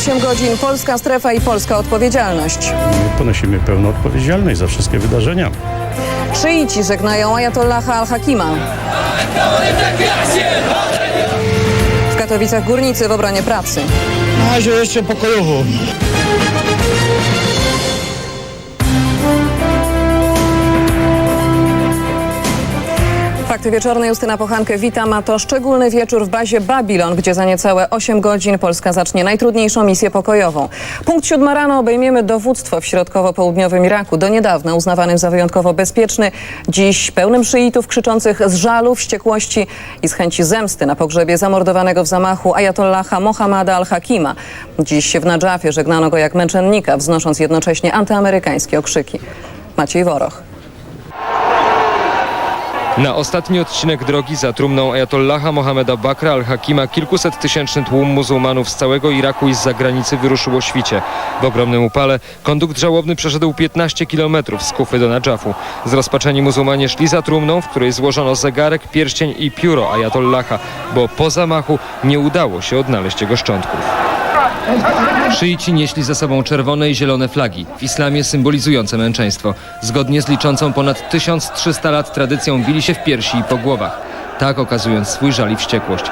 8 godzin Polska Strefa i Polska Odpowiedzialność. Ponosimy pełną odpowiedzialność za wszystkie wydarzenia. Szyici żegnają Ajatollaha al-Hakima. W Katowicach górnicy w obronie pracy. Na razie jeszcze pokojowo. Fakty wieczorne Justyna Pochankę witam, a to szczególny wieczór w bazie Babilon, gdzie za niecałe 8 godzin Polska zacznie najtrudniejszą misję pokojową. Punkt siódma rano obejmiemy dowództwo w środkowo-południowym Iraku, do niedawna uznawanym za wyjątkowo bezpieczny, dziś pełnym szyitów krzyczących z żalu, wściekłości i z chęci zemsty na pogrzebie zamordowanego w zamachu Ajatollaha Mohammada al-Hakima. Dziś w Nadżafie żegnano go jak męczennika, wznosząc jednocześnie antyamerykańskie okrzyki. Maciej Woroch. Na ostatni odcinek drogi za trumną Ayatollaha Mohameda Bakra al-Hakima kilkuset tysięczny tłum muzułmanów z całego Iraku i z zagranicy wyruszyło świcie. W ogromnym upale kondukt żałobny przeszedł 15 kilometrów z Kufy do Nadżafu. Zrozpaczeni muzułmanie szli za trumną, w której złożono zegarek, pierścień i pióro Ayatollaha, bo po zamachu nie udało się odnaleźć jego szczątków. Szyici nieśli za sobą czerwone i zielone flagi, w islamie symbolizujące męczeństwo. Zgodnie z liczącą ponad 1300 lat tradycją bili się w piersi i po głowach. Tak okazując swój żal i wściekłość.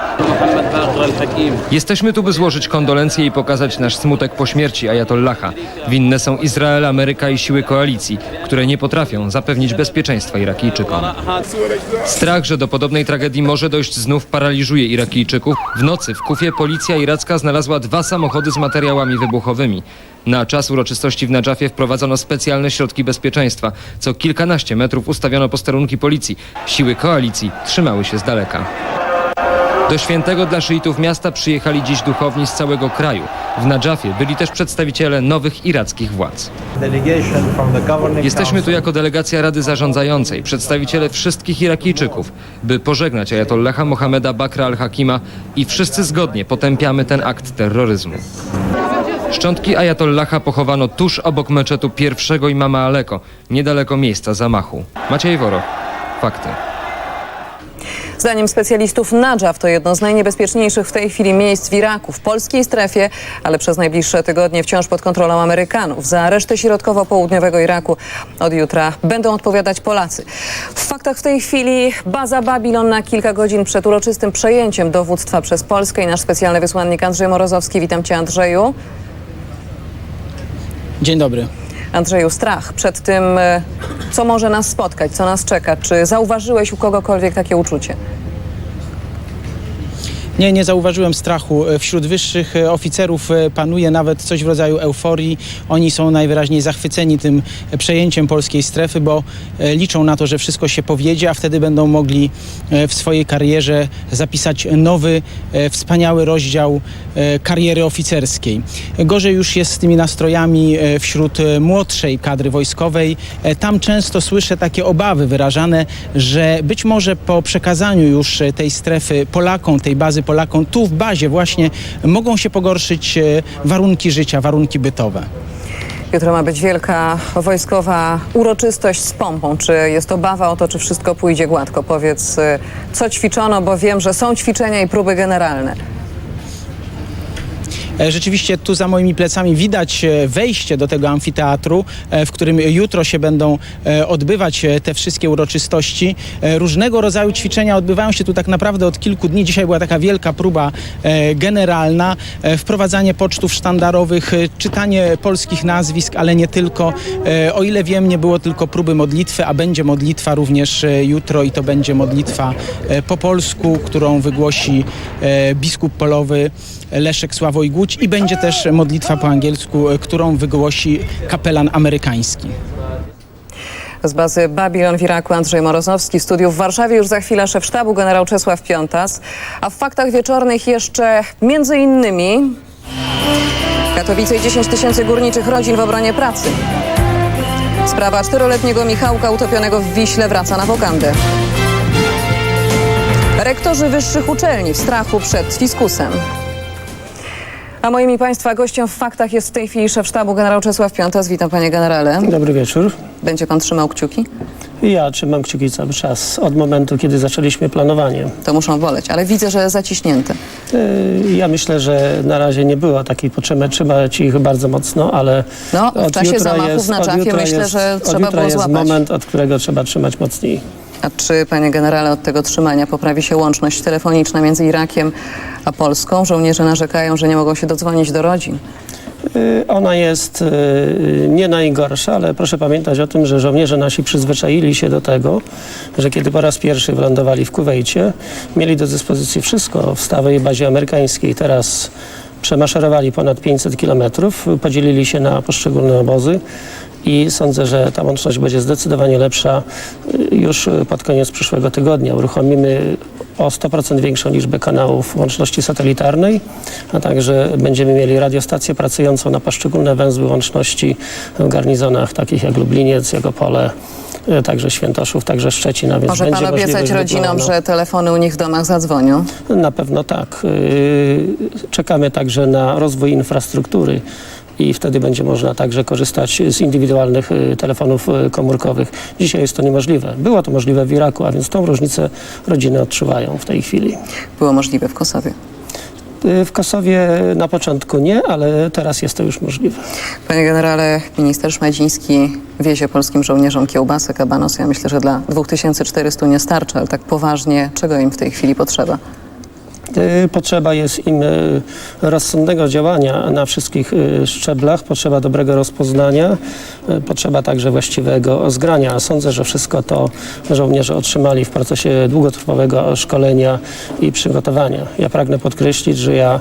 Jesteśmy tu, by złożyć kondolencje i pokazać nasz smutek po śmierci Ayatollaha. Winne są Izrael, Ameryka i siły koalicji, które nie potrafią zapewnić bezpieczeństwa Irakijczykom. Strach, że do podobnej tragedii może dojść znów paraliżuje Irakijczyków. W nocy w Kufie policja iracka znalazła dwa samochody z materiałami wybuchowymi. Na czas uroczystości w Nadżafie wprowadzono specjalne środki bezpieczeństwa. Co kilkanaście metrów ustawiono posterunki policji. Siły koalicji trzymały się z daleka. Do świętego dla szyitów miasta przyjechali dziś duchowni z całego kraju. W Nadżafie byli też przedstawiciele nowych irackich władz. Jesteśmy tu jako delegacja Rady Zarządzającej, przedstawiciele wszystkich Irakijczyków, by pożegnać Ayatollaha Mohameda Bakra al-Hakima i wszyscy zgodnie potępiamy ten akt terroryzmu. Szczątki Ayatollaha pochowano tuż obok meczetu pierwszego imama Aleko, niedaleko miejsca zamachu. Maciej Woroch, fakty. Zdaniem specjalistów Nadżaw to jedno z najniebezpieczniejszych w tej chwili miejsc w Iraku, w polskiej strefie, ale przez najbliższe tygodnie wciąż pod kontrolą Amerykanów. Za resztę środkowo-południowego Iraku od jutra będą odpowiadać Polacy. W faktach w tej chwili baza Babilon na kilka godzin przed uroczystym przejęciem dowództwa przez Polskę i nasz specjalny wysłannik Andrzej Morozowski. Witam cię Andrzeju. Dzień dobry. Andrzeju, strach przed tym, e, co może nas spotkać, co nas czeka. Czy zauważyłeś u kogokolwiek takie uczucie? Nie, nie zauważyłem strachu. Wśród wyższych e, oficerów e, panuje nawet coś w rodzaju euforii. Oni są najwyraźniej zachwyceni tym przejęciem polskiej strefy, bo e, liczą na to, że wszystko się powiedzie, a wtedy będą mogli e, w swojej karierze zapisać nowy, e, wspaniały rozdział e, kariery oficerskiej. Gorzej już jest z tymi nastrojami e, wśród e, młodszej kadry wojskowej. E, Tam często słyszę takie obawy wyrażane, że być może po przekazaniu już e, tej strefy Polakom, tej bazy Polakom, tu w bazie właśnie mogą się pogorszyć e, warunki życia, warunki bytowe. Jutro ma być wielka wojskowa uroczystość z pompą. Czy jest obawa o to, czy wszystko pójdzie gładko? Powiedz, y, co ćwiczono, bo wiem, że są ćwiczenia i próby generalne. E, Rzeczywiście tu za moimi plecami widać e, wejście do tego amfiteatru, e, w którym jutro się będą odbywać te wszystkie uroczystości. Różnego rodzaju ćwiczenia odbywają się tu tak naprawdę od kilku dni. Dzisiaj była taka wielka próba generalna, wprowadzanie pocztów sztandarowych, czytanie polskich nazwisk, ale nie tylko. O ile wiem, nie było tylko próby modlitwy, a będzie modlitwa również jutro i to będzie modlitwa po polsku, którą wygłosi biskup polowy Leszek Sławoj Głódź i będzie też modlitwa po angielsku, e, którą wygłosi kapelan amerykański. Z bazy Babilon w Iraku Andrzej Morozowski, w studiu w Warszawie już za chwilę szef sztabu generał Czesław Piątas. A w faktach wieczornych jeszcze między innymi Katowice i 10 tysięcy górniczych rodzin w obronie pracy. Sprawa czteroletniego Michałka utopionego w Wiśle wraca na wokandę. Rektorzy wyższych uczelni w strachu przed fiskusem. A moim i Państwa gościem w faktach jest w tej chwili szef sztabu generał Czesław Piątas. Witam panie generale. Dobry wieczór. Będzie pan trzymał kciuki? Ja trzymam kciuki cały czas, od momentu, kiedy zaczęliśmy planowanie. To muszą boleć, ale widzę, że zaciśnięte. Yy, Ja myślę, że na razie nie było takiej potrzeby trzymać ich bardzo mocno, ale No, w czasie zamachów na jutra myślę, jest, że od trzeba jutra było jest złapać. moment, od którego trzeba trzymać mocniej. A czy, panie generale, od tego trzymania poprawi się łączność telefoniczna między Irakiem a Polską? Żołnierze narzekają, że nie mogą się dodzwonić do rodzin. Yy, Ona jest yy, nie najgorsza, ale proszę pamiętać o tym, że żołnierze nasi przyzwyczaili się do tego, że kiedy po raz pierwszy wylądowali w Kuwejcie, mieli do dyspozycji wszystko w stałej bazie amerykańskiej. Teraz przemaszerowali ponad 500 kilometrów, podzielili się na poszczególne obozy i sądzę, że ta łączność będzie zdecydowanie lepsza yy, już pod koniec przyszłego tygodnia. Uruchomimy o 100% większą liczbę kanałów łączności satelitarnej, a także będziemy mieli radiostację pracującą na poszczególne węzły łączności w garnizonach takich jak Lubliniec, Jagopole, e, także Świętoszów, także Szczecin. A więc Może pan obiecać rodzinom, że telefony u nich w domach zadzwonią? Na pewno tak. Yy, Czekamy także na rozwój infrastruktury i wtedy będzie można także korzystać z indywidualnych y, telefonów y, komórkowych. Dzisiaj jest to niemożliwe. Było to możliwe w Iraku, a więc tą różnicę rodziny odczuwają w tej chwili. Było możliwe w Kosowie. Y, W Kosowie na początku nie, ale teraz jest to już możliwe. Panie generale, minister Szmadziński wiezie polskim żołnierzom kiełbasę, kabanos. Ja myślę, że dla 2400 nie starczy, ale tak poważnie, czego im w tej chwili potrzeba? Y, Potrzeba jest im y, rozsądnego działania na wszystkich y, szczeblach, potrzeba dobrego rozpoznania, potrzeba także właściwego zgrania. Sądzę, że wszystko to żołnierze otrzymali w procesie długotrwałego szkolenia i przygotowania. Ja pragnę podkreślić, że ja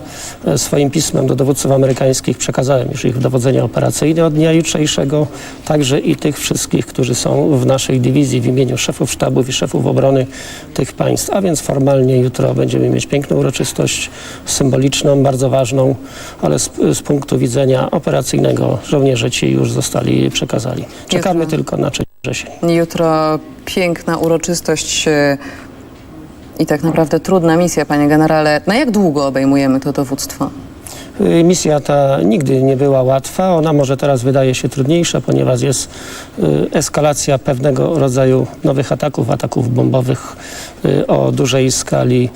swoim pismem do dowódców amerykańskich przekazałem już ich dowodzenie operacyjne od dnia jutrzejszego, także i tych wszystkich, którzy są w naszej dywizji w imieniu szefów sztabów i szefów obrony tych państw. A więc formalnie jutro będziemy mieć piękną uroczystość symboliczną, bardzo ważną, ale z, z punktu widzenia operacyjnego żołnierze ci już zostali przekazali. Czekamy Jutro. tylko na 3 wrzesień. Jutro piękna uroczystość e, i tak naprawdę trudna misja, panie generale. Na jak długo obejmujemy to dowództwo? Y, Misja ta nigdy nie była łatwa. Ona może teraz wydaje się trudniejsza, ponieważ jest y, eskalacja pewnego rodzaju nowych ataków, ataków bombowych y, o dużej skali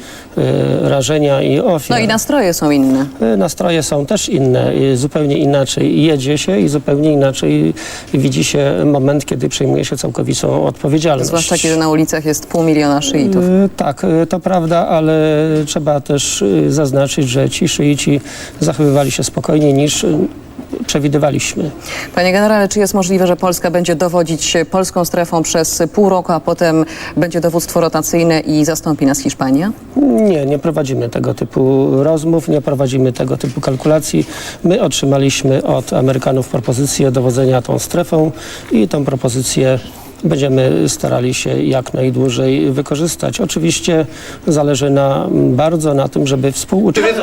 rażenia i ofiar. No i nastroje są inne. Nastroje są też inne, zupełnie inaczej jedzie się i zupełnie inaczej widzi się moment, kiedy przejmuje się całkowitą odpowiedzialność. Zwłaszcza kiedy na ulicach jest pół miliona szyitów. Tak, to prawda, ale trzeba też zaznaczyć, że ci szyici zachowywali się spokojniej niż y, przewidywaliśmy. Panie generale, czy jest możliwe, że Polska będzie dowodzić polską strefą przez pół roku, a potem będzie dowództwo rotacyjne i zastąpi nas Hiszpania? Nie, nie prowadzimy tego typu rozmów, nie prowadzimy tego typu kalkulacji. My otrzymaliśmy od Amerykanów propozycję dowodzenia tą strefą i tą propozycję będziemy starali się jak najdłużej wykorzystać. Oczywiście zależy nam bardzo na tym, żeby współuczestniczyć